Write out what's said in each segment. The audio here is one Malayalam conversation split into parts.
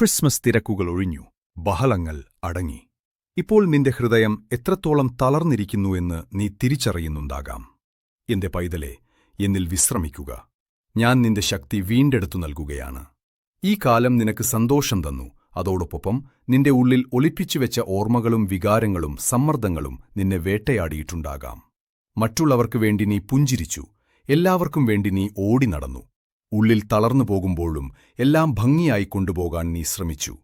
ക്രിസ്മസ് തിരക്കുകൾ ഒഴിഞ്ഞു. ബഹളങ്ങൾ അടങ്ങി. ഇപ്പോൾ നിന്റെ ഹൃദയം എത്രത്തോളം തളർന്നിരിക്കുന്നുവെന്ന് നീ തിരിച്ചറിയുന്നുണ്ടാകാം. എന്റെ പൈതലെ എന്നിൽ വിശ്രമിക്കുക. ഞാൻ നിന്റെ ശക്തി വീണ്ടെടുത്തു നൽകുകയാണ്. ഈ കാലം നിനക്ക് സന്തോഷം തന്നു. അതോടൊപ്പം നിന്റെ ഉള്ളിൽ ഒളിപ്പിച്ചുവെച്ച ഓർമ്മകളും വികാരങ്ങളും സമ്മർദ്ദങ്ങളും നിന്നെ വേട്ടയാടിയിട്ടുണ്ടാകാം. മറ്റുള്ളവർക്ക് വേണ്ടി നീ പുഞ്ചിരിച്ചു. എല്ലാവർക്കും വേണ്ടി നീ ഓടി നടന്നു. ഉള്ളിൽ തളർന്നു പോകുമ്പോഴും എല്ലാം ഭംഗിയായി കൊണ്ടുപോകാൻ നീ ശ്രമിച്ചു.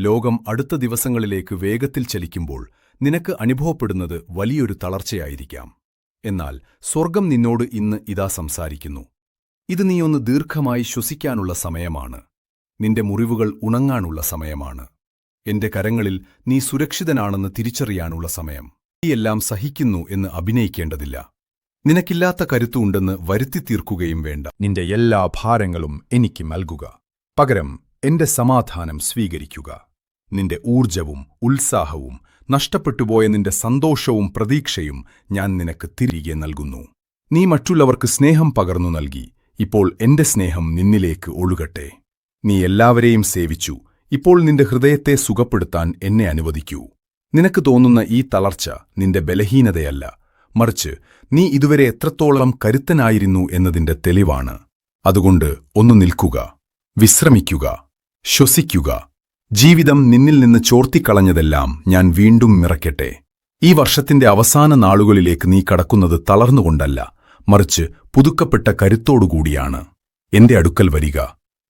ലോകം അടുത്ത ദിവസങ്ങളിലേക്ക് വേഗത്തിൽ ചലിക്കുമ്പോൾ നിനക്ക് അനുഭവപ്പെടുന്നത് വലിയൊരു തളർച്ചയായിരിക്കാം. എന്നാൽ സ്വർഗം നിന്നോട് ഇന്ന് ഇതാ സംസാരിക്കുന്നു. ഇത് നീയൊന്ന് ദീർഘമായി ശ്വസിക്കാനുള്ള സമയമാണ്. നിന്റെ മുറിവുകൾ ഉണങ്ങാനുള്ള സമയമാണ്. എന്റെ കരങ്ങളിൽ നീ സുരക്ഷിതനാണെന്ന് തിരിച്ചറിയാനുള്ള സമയം. നീയെല്ലാം സഹിക്കുന്നു എന്ന് അഭിനയിക്കേണ്ടതില്ല. നിനക്കില്ലാത്ത കരുത്തുണ്ടെന്ന് വരുത്തി തീർക്കുകയും വേണ്ട. നിന്റെ എല്ലാ ഭാരങ്ങളും എനിക്ക് നൽകുക. പകരം എന്റെ സമാധാനം സ്വീകരിക്കുക. നിന്റെ ഊർജവും ഉത്സാഹവും നഷ്ടപ്പെട്ടുപോയ നിന്റെ സന്തോഷവും പ്രതീക്ഷയും ഞാൻ നിനക്ക് തിരികെ നൽകുന്നു. നീ മറ്റുള്ളവർക്ക് സ്നേഹം പകർന്നു നൽകി. ഇപ്പോൾ എന്റെ സ്നേഹം നിന്നിലേക്ക് ഒഴുകട്ടെ. നീ എല്ലാവരെയും സേവിച്ചു. ഇപ്പോൾ നിന്റെ ഹൃദയത്തെ സുഖപ്പെടുത്താൻ എന്നെ അനുവദിക്കൂ. നിനക്ക് തോന്നുന്ന ഈ തളർച്ച നിന്റെ ബലഹീനതയല്ല. മറിച്ച് നീ ഇതുവരെ എത്രത്തോളം കരുത്തനായിരുന്നു എന്നതിന്റെ തെളിവാണ്. അതുകൊണ്ട് ഒന്ന് നിൽക്കുക വിശ്രമിക്കുക ശ്വസിക്കുക. ജീവിതം നിന്നിൽ നിന്ന് ചോർത്തിക്കളഞ്ഞതെല്ലാം ഞാൻ വീണ്ടും മിറക്കട്ടെ. ഈ വർഷത്തിന്റെ അവസാന നാളുകളിലേക്ക് നീ കടക്കുന്നത് തളർന്നുകൊണ്ടല്ല മറിച്ച് പുതുക്കപ്പെട്ട കരുത്തോടുകൂടിയാണ്. എന്റെ അടുക്കൽ വരിക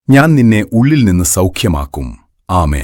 ഞാൻ നിന്നെ ഉള്ളിൽ നിന്ന് സൗഖ്യമാക്കും. ആമേൻ.